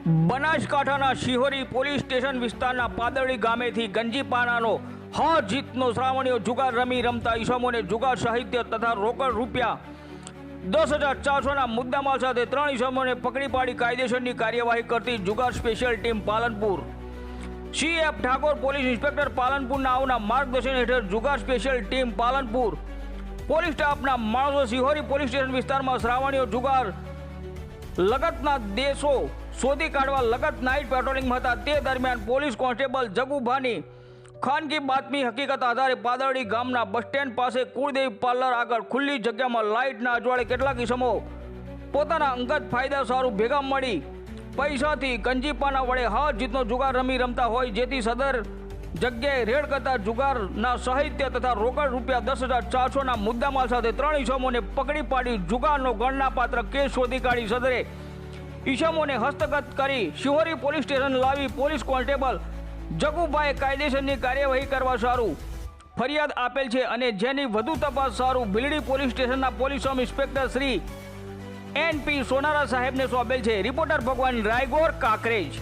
બનાસકાંઠાના Shihori police station વિસ્તારના પાદળી ગામેથી ગંજીપાનાનો હ જીતનો શ્રાવણીઓ જુગાર રમી રમતા ઈસમોને જુગાર સાહિત્ય તથા રોકડ રૂપિયા દસ હજાર ચારસોના મુદ્દામાલ સાથે ત્રણ ઈસમોને પકડી પાડી કાયદેસરની કાર્યવાહી કરતી જુગાર special team Palanpur. CF Thakor police inspector પાલનપુરના આવના માર્ગદર્શન હેઠળ જુગાર સ્પેશિયલ ટીમ પાલનપુર. પોલીસ સ્ટાફના માણસો સિહોરી પોલીસ સ્ટેશન વિસ્તારમાં શ્રાવણીઓ જુગાર લગતના દેશો શોધી કાઢવા લગત નાઇટ પેટ્રોલિંગમાં હતા. તે દરમિયાન પોલીસ કોન્સ્ટેબલ જગુભાની ખાનગી બાતમી હકીકત આધારે પાદરડી ગામના બસ સ્ટેન્ડ પાસે કુળદેવી પાર્લર આગળ ખુલ્લી જગ્યામાં લાઇટના અજવાળે કેટલાક ઇસમો પોતાના અંગત ફાયદા સારું ભેગા મળી પૈસાથી ગંજીપાના વડે હાથ જીતનો જુગાર રમી રમતા હોય, જેથી સદર જગ્યાએ રેડ કરતા જુગારના સાહિત્ય તથા રોકડ રૂપિયા દસ હજાર ચારસોના મુદ્દામાલ સાથે ત્રણ ઈસમોને પકડી પાડી જુગારનો ગણનાપાત્ર કેસ શોધી કાઢી સદરે ઈસમોને હસ્તગત કરી શિહોરી પોલીસ સ્ટેશન લાવી પોલીસ કોન્સ્ટેબલ જગુભાઈ કાયદેસરની કાર્યવાહી કરવા સારું ફરિયાદ આપેલ છે અને જેની વધુ તપાસ સારું ભીલડી પોલીસ સ્ટેશનના police sub inspector Shri N P Sonara સાહેબને સોંપેલ છે. રિપોર્ટર ભગવાન રાયગોર કાકરેજ.